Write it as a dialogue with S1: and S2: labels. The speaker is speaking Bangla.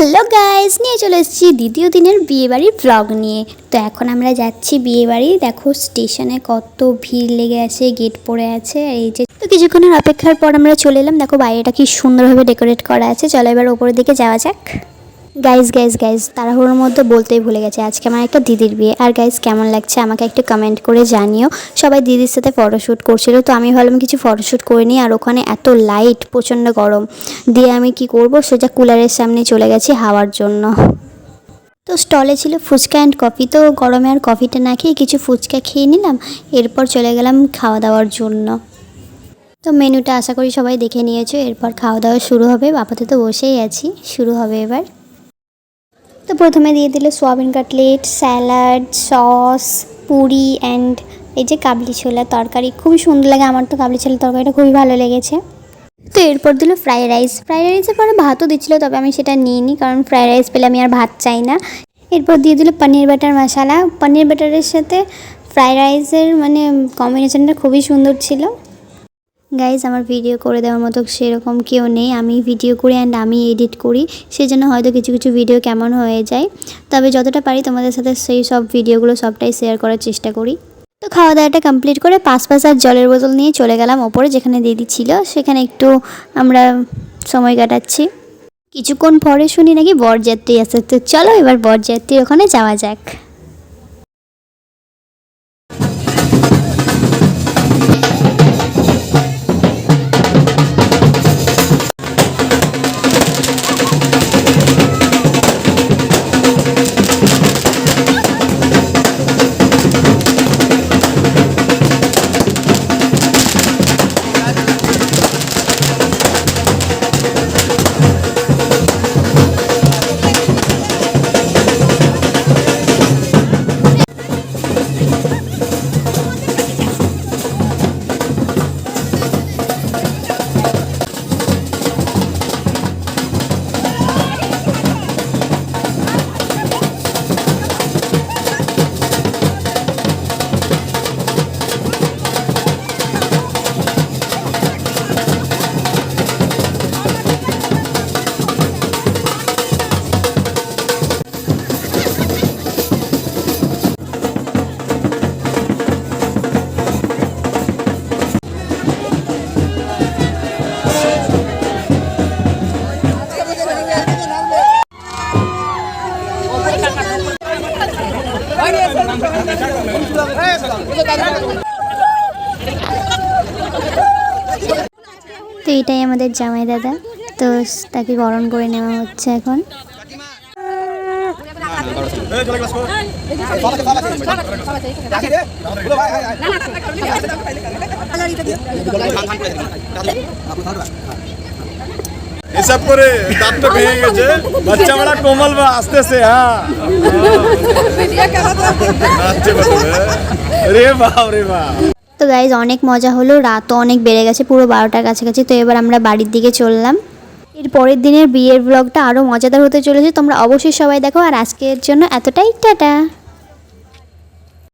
S1: হ্যালো গাইজ নিয়ে চলে এসেছি দ্বিতীয় দিনের বিয়েবাড়ির ব্লগ নিয়ে। তো এখন আমরা যাচ্ছি বিয়েবাড়ি। দেখো স্টেশনে কত ভিড় লেগে আছে, গেট পড়ে আছে এই যে তো কিছুক্ষণের অপেক্ষার পর আমরা চলে এলাম। দেখো বাইরেটা কি সুন্দরভাবে ডেকোরেট করা আছে। চলো এবার ওপরের দিকে যাওয়া যাক। গাইজ গাইজ গাইজ তাড়াহুড়োর মধ্যে বলতেই ভুলে গেছে। আজকে আমার একটা দিদির বিয়ে। আর গাইজ কেমন লাগছে আমাকে একটু কমেন্ট করে জানিও। সবাই দিদির সাথে ফটোশ্যুট করছিল, তো আমি ভাবলাম কিছু ফটোশ্যুট করে নিই। আর ওখানে এত লাইট প্রচণ্ড গরম। দিয়ে আমি কি করব? সোজা কুলারের সামনে চলে গেছি হাওয়ার জন্য। তো স্টলে ছিল ফুচকা অ্যান্ড কফি তো গরমে আর কফিটা না খেয়ে কিছু ফুচকা খেয়ে নিলাম। এরপর চলে গেলাম খাওয়া দাওয়ার জন্য। তো মেনুটা আশা করি সবাই দেখে নিয়েছো। এরপর খাওয়া দাওয়া শুরু হবে। আপাতত বসেই আছি। শুরু হবে এবার। তো প্রথমে দিয়ে দিল soybean cutlet, salad, sauce, puri and এই যে কাবলি ছোলা তরকারি। খুবই সুন্দর লাগে আমার তো কাবলি ছোলা তরকারিটা, খুবই ভালো লেগেছে। তো এরপর দিল ফ্রাইড রাইস। ফ্রাইড রাইসের পরে ভাতও দিচ্ছিল, তবে আমি সেটা নিইনি, কারণ ফ্রাইড রাইস পেলে আমি আর ভাত চাই না। এরপর দিয়ে দিল পনির বাটার মশালা। পনির বাটারের সাথে ফ্রাইড রাইসের মানে কম্বিনেশনটা খুবই সুন্দর ছিল। গাইজ আমার ভিডিও করে দেওয়ার মতো সেরকম কেউ নেই। আমি ভিডিও করি অ্যান্ড আমি এডিট করি। সেই জন্য হয়তো কিছু কিছু ভিডিও কেমন হয়ে যায়। তবে যতটা পারি তোমাদের সাথে সেই সব ভিডিওগুলো সবটাই শেয়ার করার চেষ্টা করি। তো খাওয়া দাওয়াটা কমপ্লিট করে পাঁচ পাঁচ আর জলের বোতল নিয়ে চলে গেলাম ওপরে যেখানে দিদি ছিল। সেখানে একটু আমরা সময় কাটাচ্ছি। কিছুক্ষণ পরে শুনি নাকি বরযাত্রী আছে। তো চলো এবার বরযাত্রীর ওখানে যাওয়া যাক। তো এটাই আমাদের জামাই দাদা তো তাকে গরম করে নেওয়া হচ্ছে এখন
S2: এসব করে দাঁতটা ভেঙে গেছে। বাচ্চা বড় কোমল বা আসতেছে হ্যাঁ। রে বাপ রে বাপ।
S1: তো গাইজ অনেক মজা হলো রাতও অনেক বেড়ে গেছে পুরো বারোটার কাছাকাছি। তো এবার আমরা বাড়ির দিকে চললাম। এর পরের দিনের বিয়ের ব্লগটা আরও মজাদার হতে চলেছে তোমরা অবশ্যই সবাই দেখো। আর আজকের জন্য এতটাই টাটা।